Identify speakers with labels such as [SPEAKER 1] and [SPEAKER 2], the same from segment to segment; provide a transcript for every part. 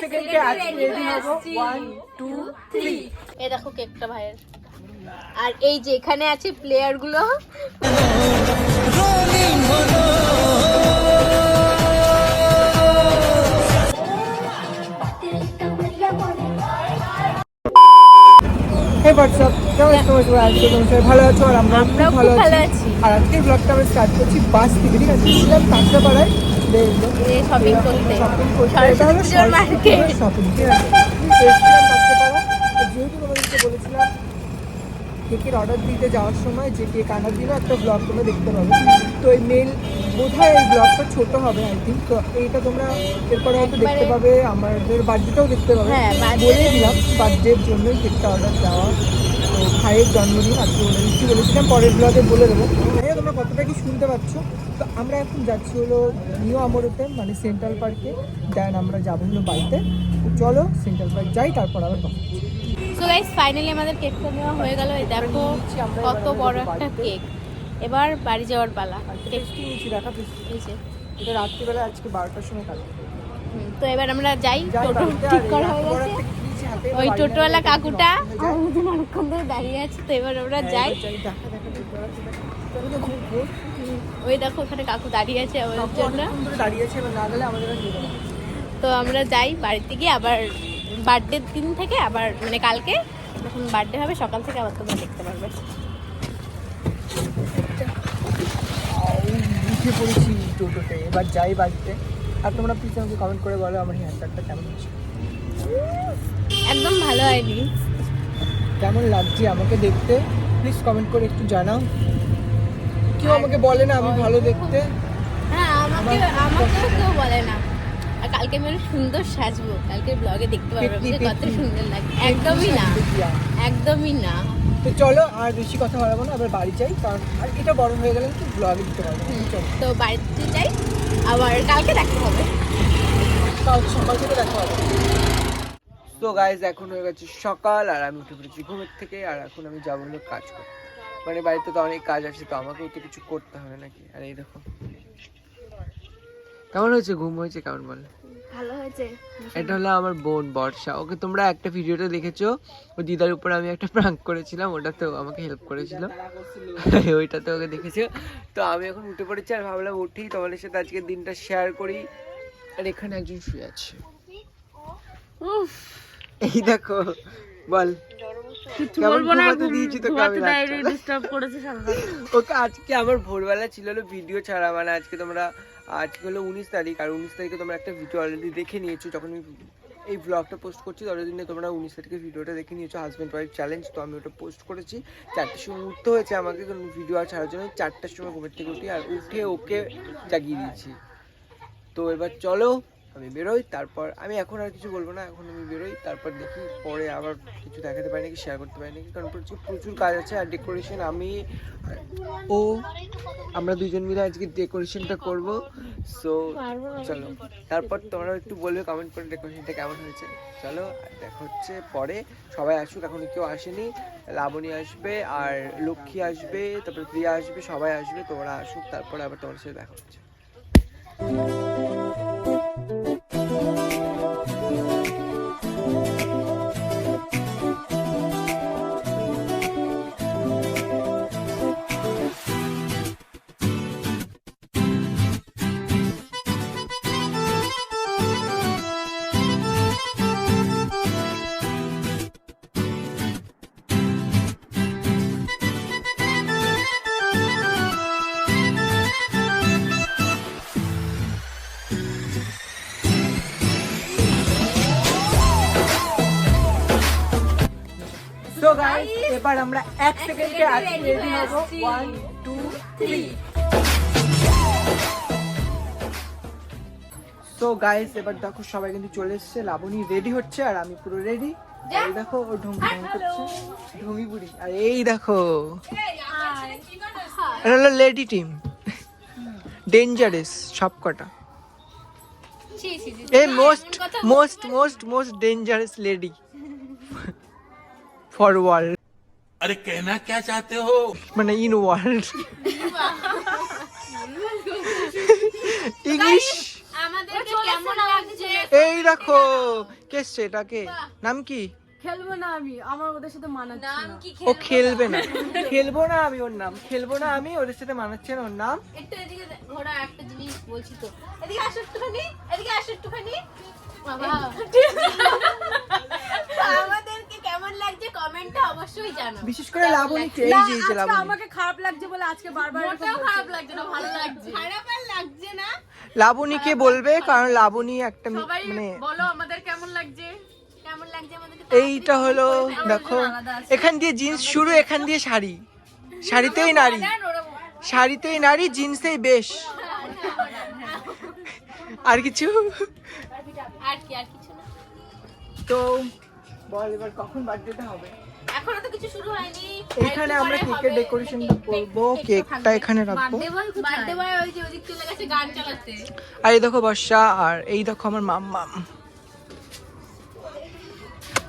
[SPEAKER 1] সেকেন্ডে আজকে রেডি হব? ওয়ান টু থ্রি
[SPEAKER 2] এই দেখো কেকটা ভাইয়ের। আর এই যে এখানে আছে
[SPEAKER 1] প্লেয়ারগুলো। আজকে ভালো আছো? আর আমরা ভালো আছি। আর আজকের ব্লগটা আমরা স্টার্ট করছি বাস থেকে ঠিক আছে? ছিলাম কাঁচরাপাড়ায়।
[SPEAKER 2] শপিং করতে।
[SPEAKER 1] শপিং করতে যেহেতু তোমাদেরকে বলেছিলাম কেকের অর্ডার দিতে যাওয়ার সময় যে কেক আনার দিনও একটা ব্লগ তোমরা দেখতে পাবে। তো এই মেল বোধহয় এই ব্লগটা ছোট হবে আই থিঙ্ক তো এইটা তোমরা এরপরে হয়তো দেখতে পাবে আমাদের বার্থডেটাও দেখতে পাবে।
[SPEAKER 2] হ্যাঁ,
[SPEAKER 1] বলে দিলাম বার্থডের জন্যই কেকটা অর্ডার দেওয়া। ভাইয়ের জন্মদিন আজকে বলে দিচ্ছি বলেছিলাম পরের ব্লগে বলে দেবো। ভাইয়া তোমরা কতটা কি শুনতে পাচ্ছ? তো আমরা এখন যাচ্ছি হলো নিউ আমরতে মানে সেন্ট্রাল পার্কে। দেন আমরা যাব হলো বাড়িতে। চলো সেন্ট্রাল পার্ক যাই তারপর আবার কথা।
[SPEAKER 2] সো গাইস ফাইনালি আমাদের কেকটা নেওয়া হয়ে গেল। এই দেখো কত বড় একটা কেক এবার বাড়ি যাওয়ার পালা।
[SPEAKER 1] দেখা। এটা রাত্রিবেলা আজকে বারোটার সময়
[SPEAKER 2] তো এবার আমরা যাই। ঠিক করা হয়ে গেছে। ওই টোটোওয়ালা কাকুটা আমাদের অনেকক্ষণ ধরে দাঁড়িয়ে আছে তো এবার আমরা যাই। ওই দেখো ওখানে কাকু দাঁড়িয়ে আছে আমাদের জন্য
[SPEAKER 1] দাঁড়িয়ে আছে, এবার না গেলে আমাদের।
[SPEAKER 2] তো আমরা যাই বাড়িতে গিয়ে আবার বার্থডের দিন থেকে আবার মানে কালকে যখন বার্থডে হবে সকাল থেকে আবার তোমরা দেখতে পারবে
[SPEAKER 1] উঠে পড়েছি টোটোতে এবার যাই বাড়িতে আর তোমরা প্লিজ আমাকে কমেন্ট করে বলো আমার হেয়ার কাটটা কেমন হচ্ছে
[SPEAKER 2] একদম ভালো হয়নি।
[SPEAKER 1] কেমন লাগছে আমাকে দেখতে? প্লিজ কমেন্ট করে একটু জানাও। কেউ আমাকে বলে না আমি ভালো দেখতে।
[SPEAKER 2] হ্যাঁ আমাকে আমাকেও কেউ বলে না। আর কালকে আমি সুন্দর সাজবো। কালকে ব্লগে দেখতে পারবে কত সুন্দর লাগে। একদমই না। একদমই না।
[SPEAKER 1] তো চলো আর বেশি কথা বলব না আবার বাড়ি যাই। কারণ আর এটা বড় হয়ে গেলে তো ব্লগে দিতে পারব
[SPEAKER 2] তো বাড়িতে যাই। আবার কালকে দেখা হবে।
[SPEAKER 1] কাল সকাল থেকে দেখা হবে। তো গাইজ এখন হয়ে গেছে সকাল আর আমি উঠে পড়েছি ঘুমের থেকে আর এখন আমি যাব হলো কাজ করতে। মানে বাড়িতে তো অনেক কাজ আছে তো আমাকেও তো কিছু করতে হবে নাকি? আর এই দেখো। কেমন হয়েছে? ঘুম হয়েছে কেমন বল?
[SPEAKER 2] ভালো হয়েছে।
[SPEAKER 1] এটা হলো আমার বোন বর্ষা। ওকে তোমরা একটা ভিডিওতে দেখেছ? ও দিদার উপর আমি একটা প্রাঙ্ক করেছিলাম ওটাতেও আমাকে হেল্প করেছিল। ওইটাতে ওকে দেখেছ? তো আমি এখন উঠে পড়েছি আর ভাবলাম উঠি তোমাদের সাথে আজকের দিনটা শেয়ার করি। আর এখানে একজন শুয়ে আছে। এই দেখো বল। ওকে আজকে আমার ভোরবেলা ছিল ভিডিও ছাড়া মানে আজকে তোমরা আজকে হলো উনিশ তারিখ আর উনিশ তারিখে তোমরা একটা ভিডিও অলরেডি দেখে নিয়েছো। যখন আমি এই ব্লগটা পোস্ট করছি ততদিনে তোমরা উনিশ তারিখে ভিডিওটা দেখে নিয়েছো হাজব্যান্ড ওয়াইফ চ্যালেঞ্জ তো আমি ওটা পোস্ট করেছি। চারটের সময় উঠতে হয়েছে আমাকে ভিডিও আর ছাড়ার জন্য চারটার সময় ঘুমের থেকে উঠি আর উঠে ওকে জাগিয়ে দিয়েছি। তো এবার চলো আমি বেরোই, তারপর আমি এখন আর কিছু বলব না, এখন আমি বেরোই, তারপর দেখি পরে আবার কিছু দেখাতে পারি নাকি শেয়ার করতে পারি নাকি, কারণ প্রচুর প্রচুর কাজ আছে আর ডেকোরেশন আমি ও, আমরা দুজন মিলে আজকে ডেকোরেশনটা করব সো চলো। তারপর তোমরা একটু বলবে কমেন্ট করে ডেকোরেশনটা কেমন হয়েছে। চলো দেখা হচ্ছে পরে। সবাই আসুক, এখন কেউ আসেনি। লাবণী আসবে আর লক্ষ্মী আসবে, তারপর প্রিয়া আসবে, সবাই আসবে, তোমরা আসুক, তারপরে আবার তোমার সাথে দেখা হচ্ছে। এবার আমরা এক সেকেন্ডে আজকে রেডি হব। ওয়ান টু থ্রি তো গাইস এবার দেখো সবাই কিন্তু চলে এসেছে। লাবণী রেডি হচ্ছে আর আমি পুরো রেডি এই দেখো ও ঢং ঢং করছে। ঢঙ্গি বুড়ি। আর এই দেখো। এটা হলো লেডি টিম ডেঞ্জারাস সব কটা এই most most most most dangerous lady for world
[SPEAKER 3] अरे कहना क्या चाहते हो
[SPEAKER 1] মানে ইন ওয়ার্ল্ড ইংলিশ
[SPEAKER 2] আমাদেরকে কেমন লাগছে
[SPEAKER 1] এই দেখো কে এসছে এটাকে নাম কি
[SPEAKER 4] খেলবো না আমি আমার ওদের সাথে মানাচ্ছে
[SPEAKER 2] নাম
[SPEAKER 4] না
[SPEAKER 2] কি
[SPEAKER 1] ও খেলবে না খেলবো না আমি ওর নাম খেলবো না আমি ওদের সাথে মানাচ্ছে না ওর নাম
[SPEAKER 2] একটু এদিকে দে- ঘোড়া একটা জিনিস বলছি তো এদিকে আসো একটুখানি এদিকে আসো একটুখানি বাবা আমাদেরকে কেমন লাগছে কমেন্টে অবশ্যই জানাও।
[SPEAKER 1] বিশেষ করে লাবণীকে এই যে এই যে
[SPEAKER 4] আজকে
[SPEAKER 1] লাবণী।
[SPEAKER 4] আমাকে খারাপ লাগছে বলে আজকে বারবার
[SPEAKER 2] মোটেও খারাপ লাগছে না ভালো লাগছে। খারাপ আর লাগছে না।
[SPEAKER 1] লাবণীকে বলবে? কারণ লাবণী একটা মানে
[SPEAKER 4] বলো আমাদের কেমন লাগছে?
[SPEAKER 2] কেমন লাগছে আমাদেরকে?
[SPEAKER 1] এইটা হলো দেখো এখান দিয়ে জিন্স শুরু এখান দিয়ে শাড়ি। শাড়িতেই নারী। শাড়িতেই নারী জিন্সেই বেশ। আর কিছু?
[SPEAKER 2] আর কি আর কিছু না।
[SPEAKER 1] তো বল এবার কখন বার্থডেটা হবে?
[SPEAKER 2] এখনও তো কিছু শুরু হয়নি।
[SPEAKER 1] এখানে আমরা কেকের ডেকোরেশনটা করব কেকটা এখানে রাখব।
[SPEAKER 2] বার্থডে বয় ওই যে ওদিক চলে গেছে গান চালাতে
[SPEAKER 1] আর এই দেখো বর্ষা আর এই দেখো আমার মাম্মাম।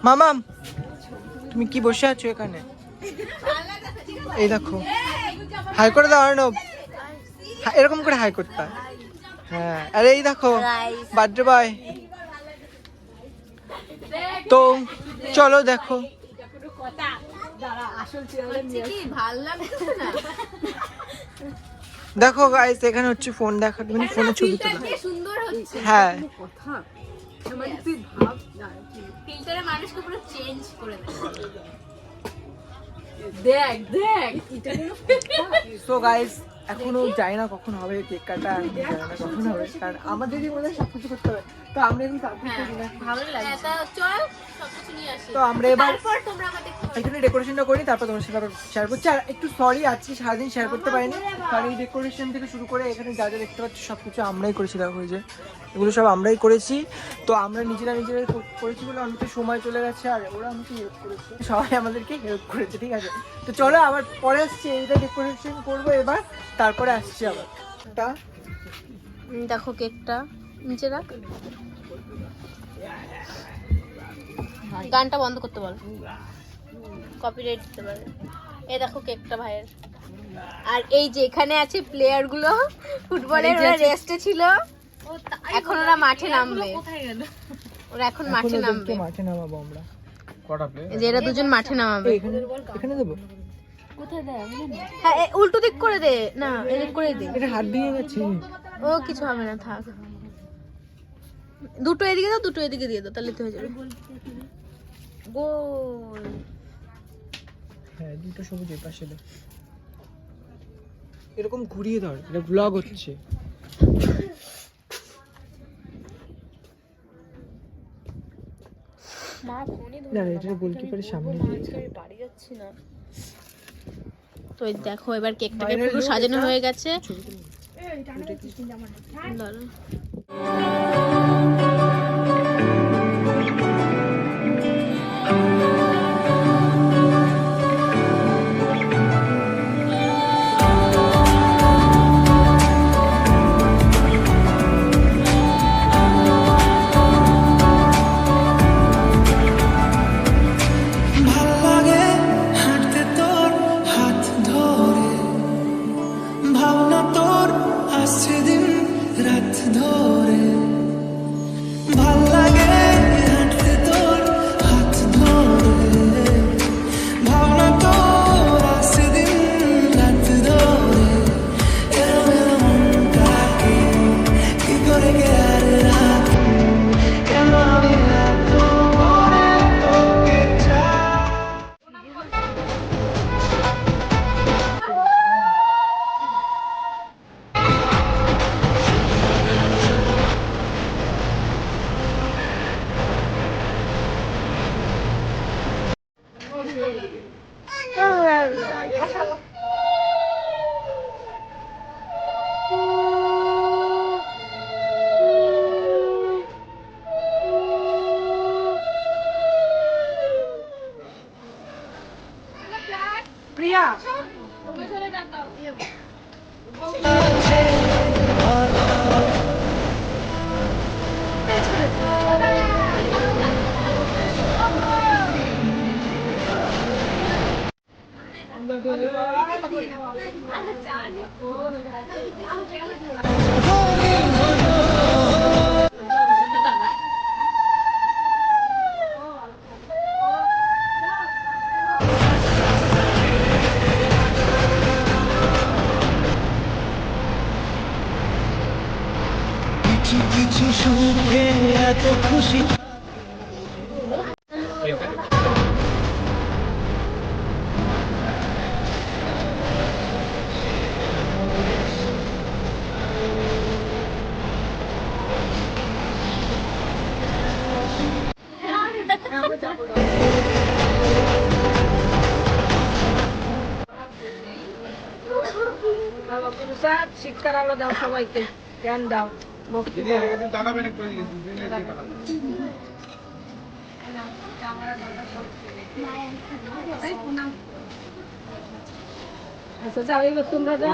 [SPEAKER 1] মামাম তুমি কি বসে আছো এখানে? এই দেখো। হাই করে দাও অর্ণব। এরকম করে হাই করতে হ্যাঁ। আরে এই দেখো বার্থডে বয়। তো চলো দেখো। দেখো গাইস এখানে হচ্ছে ফোন দেখা মানে ফোনে ছবি তোলা। হ্যাঁ।
[SPEAKER 4] দেখ দেখ
[SPEAKER 1] গাইস এখনও জানি না কখন হবে কেক কাটা কখন হবে, কারণ আমাদেরই মনে হয় সবকিছু করতে হবে। তো আমরা এখন সার্ভিস করি না।
[SPEAKER 2] ভালো লাগে তা চল সবকিছু নিয়ে আসি।
[SPEAKER 1] তো আমরা এবার
[SPEAKER 2] তারপর তোমরা আমাদের
[SPEAKER 1] এখানে ডেকোরেশনটা করি তারপর তোমার সাথে শেয়ার করছি। আর একটু সরি আজকে সারাদিন শেয়ার করতে পারিনি। কারণ এই ডেকোরেশন থেকে শুরু করে এখানে যা যা দেখতে পাচ্ছি সব কিছু আমরাই করেছি দেখো যে। এগুলো সব আমরাই করেছি। তো আমরা নিজেরা নিজেরাই করেছি বলে অনেকটা সময় চলে গেছে আর ওরা আমাকে হেল্প করেছে। সবাই আমাদেরকে হেল্প করেছে ঠিক আছে? তো চলো আবার পরে আসছি এইটা ডেকোরেশন করব এবার তারপরে আসছি আবার।
[SPEAKER 2] দেখো কেকটা। নিচে রাখ। গানটা বন্ধ করতে বল। কপিরাইট দিতে পারে এই দেখো কেকটা ভাইয়ের। আর এই যে এখানে আছে প্লেয়ারগুলো ফুটবলের ওরা রেস্টে ছিল। এখন ওরা মাঠে নামবে। ওরা এখন মাঠে নামবে।
[SPEAKER 1] মাঠে নামাবো আমরা।
[SPEAKER 2] কটা এই যে এরা দুজন মাঠে নামাবে।
[SPEAKER 1] এখানে দেবো?
[SPEAKER 2] হ্যাঁ এ, উল্টো দিক করে দে। না এদিক করে দে।
[SPEAKER 1] এটা হাত দিয়ে গেছে
[SPEAKER 2] ও কিছু হবে না থাক। দুটো এদিকে দাও দুটো এদিকে দিয়ে দাও তাহলে তো হয়ে যাবে। গোল।
[SPEAKER 1] হ্যাঁ দুটো সবুজ এই পাশে দাও। এরকম ঘুরিয়ে ধর এটা ব্লগ হচ্ছে। না এটা গোলকিপারের সামনে দিয়ে
[SPEAKER 2] তো দেখো এবার কেকটাকে
[SPEAKER 1] Viral
[SPEAKER 2] পুরো সাজানো হয়ে গেছে।
[SPEAKER 5] 아,
[SPEAKER 4] 제가 শিক্ষার আলো দাও সবাইকে। জ্ঞান দাও ভক্তি আচ্ছা যাও এবার তোমরা যাও।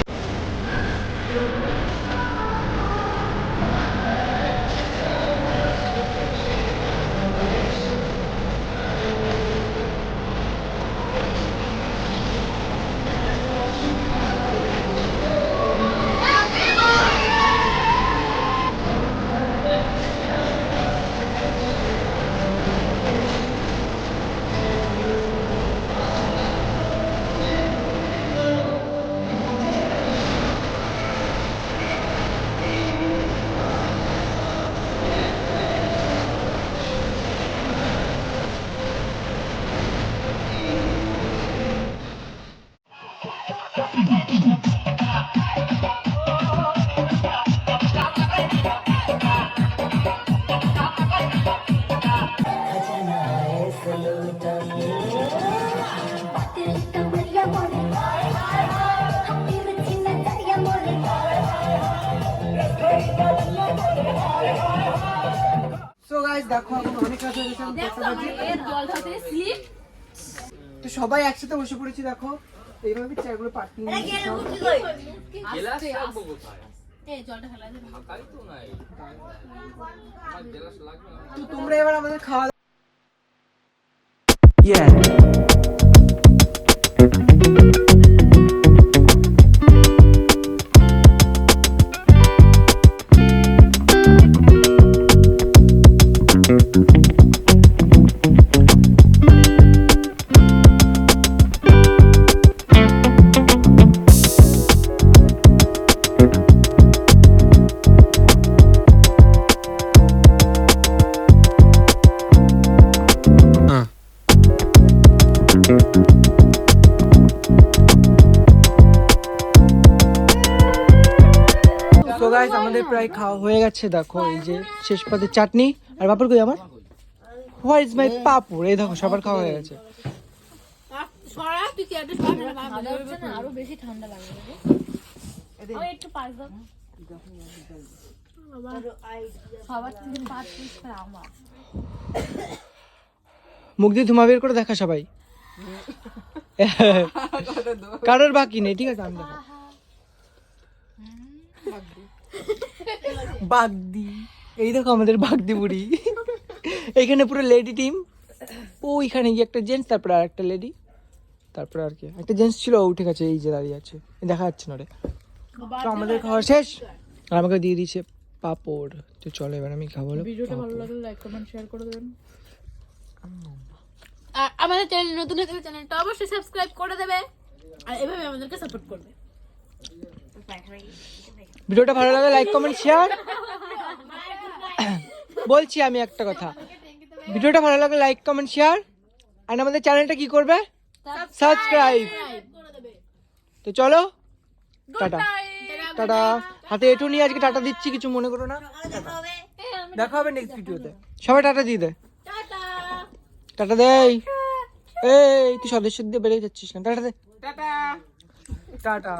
[SPEAKER 1] দেখো এখন অনেক রাত হয়ে গেছে আমি। তো সবাই একসাথে বসে পড়েছি দেখো। এইভাবে চেয়ারগুলো পার্কিং তো তোমরা এবার আমাদের খাওয়া তো গাইস আমাদের প্রায় খাওয়া হয়ে গেছে দেখো এই যে শেষ পাতে চাটনি। আর বাপর কই আমার? হোয়াট ইজ মাই পাপুর এই দেখো সবার খাওয়া হয়ে গেছে।
[SPEAKER 2] আরও বেশি ঠান্ডা লাগবে একটু পাঁচ দাও সবার থেকে পাঁচ পিস করে আমার
[SPEAKER 1] মুখ দিয়ে ধুমা বের করে দেখা সবাই। কারোর বাকি নেই ঠিক আছে আমি দেখাবো। বাগদি। এই দেখো আমাদের বাগদি বুড়ি। এখানে পুরো লেডি টিম ওইখানে গিয়ে একটা জেন্টস তারপরে আর একটা লেডি তারপরে আর কি। একটা জেন্টস ছিল ও ঠিক আছে এই যে দাঁড়িয়ে আছে। দেখা যাচ্ছে না রে। তো আমাদের খাওয়া শেষ। আর। আমাকে দিয়ে দিয়েছে পাপড়। তো চলো এবার আমি খাব
[SPEAKER 4] ভিডিওটা ভালো লাগলে লাইক কমেন্ট শেয়ার করে দেবেন।
[SPEAKER 2] আর আমাদের চ্যানেল নতুন হয়ে চ্যানেলটা অবশ্যই সাবস্ক্রাইব করে দেবে।
[SPEAKER 4] আর এভাবে আমাদেরকে সাপোর্ট করবে।
[SPEAKER 1] ভিডিওটা ভালো লাগে লাইক কমেন্ট শেয়ার বলছি আমি একটা কথা। ভিডিওটা ভালো লাগলে লাইক কমেন্ট শেয়ার আর আমাদের চ্যানেলটা কি করবে? সাবস্ক্রাইব তো চলো। টাটা। টাটা। হাতে এটু নিয়ে আজকে টাটা দিচ্ছি কিছু মনে করো না। দেখা হবে নেক্সট ভিডিওতে সবাই টাটা দিয়ে দে। টাটা দেই। এই তুই সদস্য দিয়ে বেরিয়ে যাচ্ছিস না। টাটা দে। টাটা। টাটা।